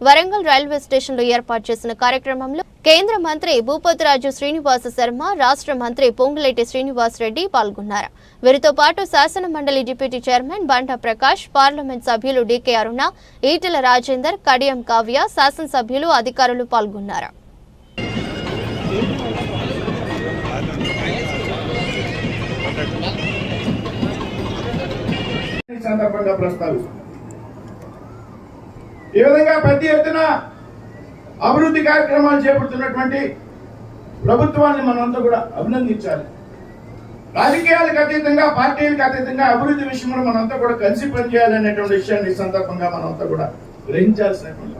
Warangal railway స్టేషన్లో ఏర్పాటు చేసిన కార్యక్రమంలో కేంద్ర మంత్రి భూపతిరాజు శ్రీనివాస శర్మ రాష్ట్ర మంత్రి పొంగులేటి శ్రీనివాస్ రెడ్డి పాల్గొన్నారు. వీరితో పాటు శాసన మండలి deputy chairman Banda Prakash parliament సభ్యులు డీకే అరుణ ఈటెల రాజేందర్ కడియం కావ్య శాసనసభ్యులు అధికారులు పాల్గొన్నారు. సందర్భంగా ఈ విధంగా పెద్ద ఎత్తున అభివృద్ధి కార్యక్రమాలు చేపడుతున్నటువంటి ప్రభుత్వాన్ని మనంతా కూడా అభినందించాలి. రాజకీయాలకు అతీతంగా పార్టీలకు అతీతంగా అభివృద్ధి విషయంలో మనంతా కూడా కలిసి పనిచేయాలనేటువంటి విషయాన్ని ఈ సందర్భంగా మనంతా కూడా గ్రహించాల్సినటువంటి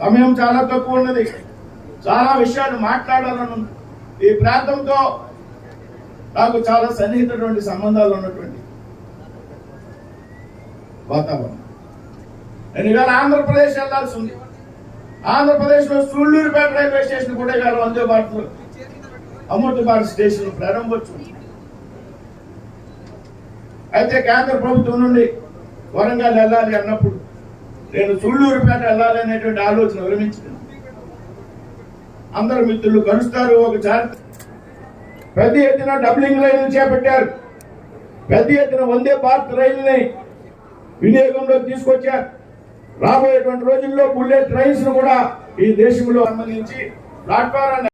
సమయం చాలా తక్కువ ఉన్నది. చాలా విషయాలు మాట్లాడాలని ఈ ప్రాంతంతో నాకు చాలా సన్నిహితటువంటి సంబంధాలు ఉన్నటువంటి వాతావరణం. నేను ఇవాళ ఆంధ్రప్రదేశ్ వెళ్ళాల్సి ఉంది. ఆంధ్రప్రదేశ్లో రైల్వే స్టేషన్ కూడా ఇవాళ వందే భారత్ అమృత స్టేషన్ ప్రారంభోత్సవం. అయితే కేంద్ర ప్రభుత్వం నుండి వరంగల్ వెళ్ళాలి అన్నప్పుడు నేను సూళ్ళూరుపేట వెళ్ళాలి అనేటువంటి ఆలోచన విరమించుకున్నాను అందరు మిత్రులు కలుస్తారు ఒక జాగ్రత్త పెద్ద ఎత్తున డబ్లింగ్ రైలు చేపట్టారు. పెద్ద ఎత్తున వందే భారత్ రైలుని వినియోగంలో తీసుకొచ్చారు. రాబోయేటువంటి రోజుల్లో బుల్లెట్ ట్రైన్స్ను కూడా ఈ దేశంలో సంబంధించి ప్లాట్ఫారాన్ని